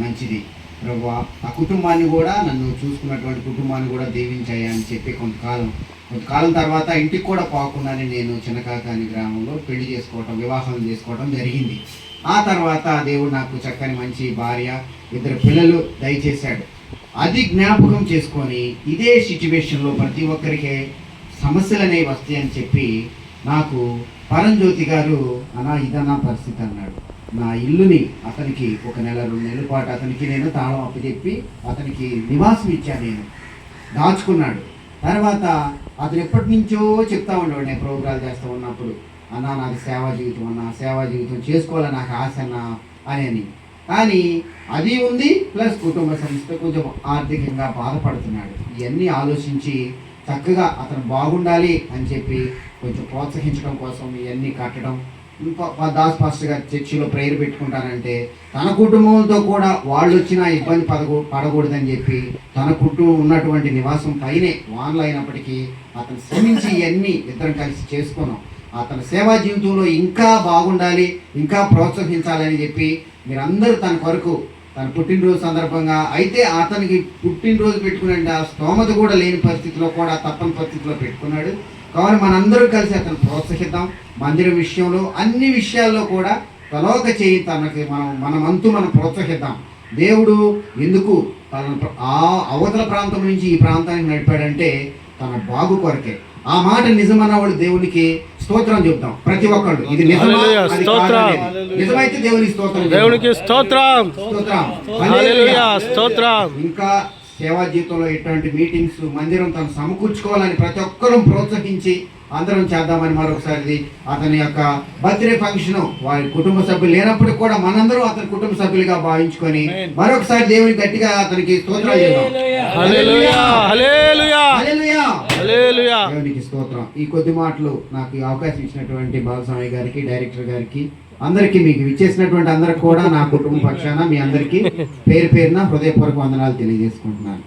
మంచిది. ప్రభు ఆ కుటుంబాన్ని కూడా నన్ను చూసుకున్నటువంటి కుటుంబాన్ని కూడా దీవించాయి అని చెప్పి కొంతకాలం కొంతకాలం తర్వాత ఇంటికి కూడా పోకుండానే నేను చిన్నకాకాని గ్రామంలో పెళ్ళి చేసుకోవటం వివాహం చేసుకోవటం జరిగింది. ఆ తర్వాత దేవుడు నాకు చక్కని మంచి భార్య ఇద్దరు పిల్లలు దయచేశాడు. అది జ్ఞాపకం చేసుకొని ఇదే సిచ్యువేషన్లో ప్రతి ఒక్కరికి సమస్యలు అనేవి వస్తాయని చెప్పి నాకు పరంజ్యోతి గారు అనా ఇదన్నా పరిస్థితి అన్నాడు. నా ఇల్లుని అతనికి ఒక నెల రెండు నెలల పాటు అతనికి నేను తాళం అప్పచెప్పి అతనికి నివాసం ఇచ్చాను నేను. దాచుకున్నాడు. తర్వాత అతను ఎప్పటి నుంచో చెప్తా ఉండేవాడు నేను ప్రోగ్రాలు చేస్తూ ఉన్నప్పుడు అన్నా నాకు సేవా జీవితం అన్నా సేవా జీవితం చేసుకోవాలని నాకు ఆశ అన్నా అని అని కానీ అది ఉంది ప్లస్ కుటుంబ సంస్థ కొంచెం ఆర్థికంగా బాధపడుతున్నాడు. ఇవన్నీ ఆలోచించి చక్కగా అతను బాగుండాలి అని చెప్పి కొంచెం ప్రోత్సహించడం కోసం ఇవన్నీ కట్టడం దాస్ పాస్టర్ గారి చర్చిలో ప్రేయర్ పెట్టుకుంటానంటే తన కుటుంబంతో కూడా వాళ్ళు వచ్చినా ఇబ్బంది పడకూ పడకూడదని చెప్పి తన కుటుంబం ఉన్నటువంటి నివాసం పైనే వాన్లు అయినప్పటికీ అతను శ్రమించి ఇవన్నీ ఇద్దరం కలిసి చేసుకున్నాం. అతని సేవా జీవితంలో ఇంకా బాగుండాలి ఇంకా ప్రోత్సహించాలని చెప్పి మీరందరూ తన కొరకు తన పుట్టినరోజు సందర్భంగా అయితే అతనికి పుట్టినరోజు పెట్టుకునే ఆ స్తోమత కూడా లేని పరిస్థితిలో కూడా తప్పని పరిస్థితిలో పెట్టుకున్నాడు. కావాలి మనందరూ కలిసి అతను ప్రోత్సహిద్దాం. మందిరం విషయంలో అన్ని విషయాల్లో కూడా తలోక చేయి తనకి మనం మన వంతు మనం ప్రోత్సహిద్దాం. దేవుడు ఎందుకు తన ఆ అవతల ప్రాంతం నుంచి ఈ ప్రాంతానికి నడిపాడంటే తన బాగు కొరకే. ఆ మాట నిజమన్న వాళ్ళు దేవునికి స్తోత్రం చెప్తాం. ప్రతి ఒక్కళ్ళు. ఇది. నిజమైతే దేవునికి స్తోత్రం. దేవునికి స్తోత్రం. స్తోత్రం. ఇంకా సేవా జీవితంలో ఇటువంటి మీటింగ్స్ మందిరం తను సమకూర్చుకోవాలని ప్రతి ఒక్కరూ ప్రోత్సహించి అందరం చేద్దామని మరొకసారి అతని యొక్క బర్త్డే ఫంక్షన్ వారి కుటుంబ సభ్యులు లేనప్పటికీ కూడా మనందరం అతని కుటుంబ సభ్యులుగా భావించుకొని మరొకసారి దేవుని గట్టిగా అతనికి స్తోత్రాలు చేద్దాం హల్లెలూయా హల్లెలూయా హల్లెలూయా. హల్లెలూయా దేవునికి స్తోత్రం. ఈ కొద్ది మాటలు నాకు ఈ అవకాశం ఇచ్చినటువంటి బాలస్వామి గారికి డైరెక్టర్ గారికి అందరికీ మీకు ఇచ్చేసినటువంటి అందరికి కూడా నా కుటుంబ పక్షాన మీ అందరికీ పేరు పేరున హృదయపూర్వక వందనాలు తెలియజేసుకుంటున్నాను.